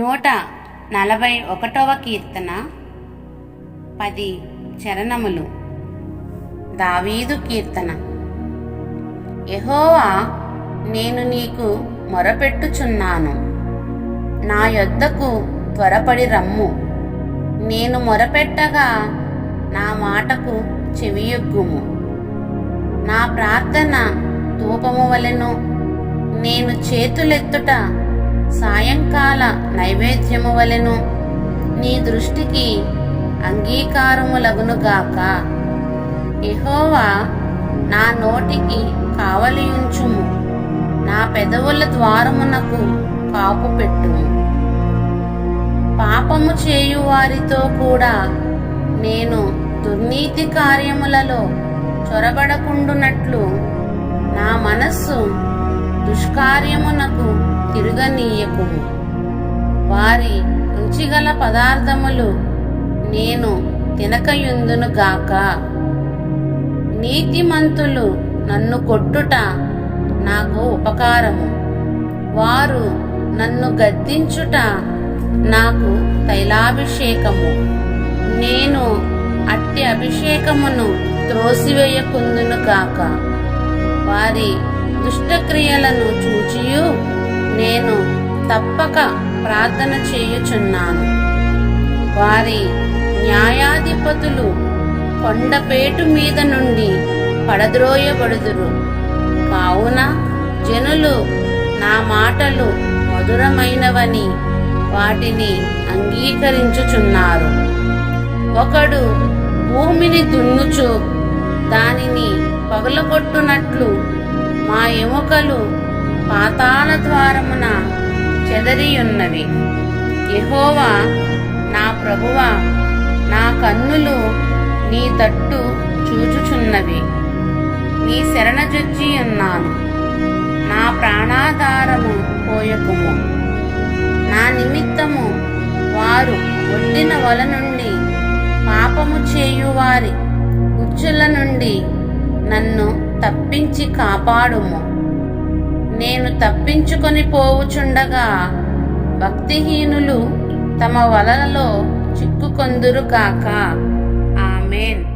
నూట నలభై ఒకటవ కీర్తన పది చరణములు. దావీదు కీర్తన. ఎహోవా నేను నీకు మొరపెట్టుచున్నాను. నా యొద్దకు త్వరపడి రమ్ము. నేను మొరపెట్టగా నా మాటకు చెవియొగ్గుము. నా ప్రార్థన ధూపము వలెను నేను చేతులెత్తుట సాయంకాల నైవేద్యము వలెను నీ దృష్టికి అంగీకారములగునుగాక ఎహోవా నా నోటికి కావలియుంచుము. నా పెదవుల ద్వారమునకు కాపు పెట్టుము. పాపము చేయు వారితో కూడా నేను దుర్నీతి కార్యములలో చొరబడకుండునట్లు నా మనస్సు దుష్కార్యమునకు తిరగనీయకుము. వారి రుచిగల పదార్థములు నేను తినకయుందును గాక. నీతిమంతులు నన్ను కొట్టుట నాకు ఉపకారము. వారు నన్ను గద్దించుట నాకు తైలాభిషేకము. నేను అట్టి అభిషేకమును త్రోసివేయకుందును గాక. వారి దుష్టక్రియలను చూచియు నేను తప్పక ప్రార్థన చేయుచున్నాను. వారి న్యాయాధిపతులు కొండపేటు మీద నుండి పడద్రోయబడుదురు. కావున జనులు నా మాటలు మధురమైనవని వాటిని అంగీకరించుచున్నారు. ఒకడు భూమిని దున్నుచు దానిని పగలగొట్టునట్లు మా ఎముకలు పాతాళ ద్వారమున చెదరియున్నవి. యహోవా నా ప్రభువా నా కన్నులు నీ తట్టు చూచుచున్నవి. నీ శరణజొచ్చి ఉన్నాను. నా ప్రాణాధారము పోయకుము. నా నిమిత్తము వారు ఒడ్డిన వల నుండి పాపము చేయువారి ఉచ్చుల నుండి నన్ను తప్పించి కాపాడుము. తప్పించుకొని పోవుచుండగా భక్తిహీనులు తమ వలలలో చిక్కుకొందురు కాక. ఆమెన్.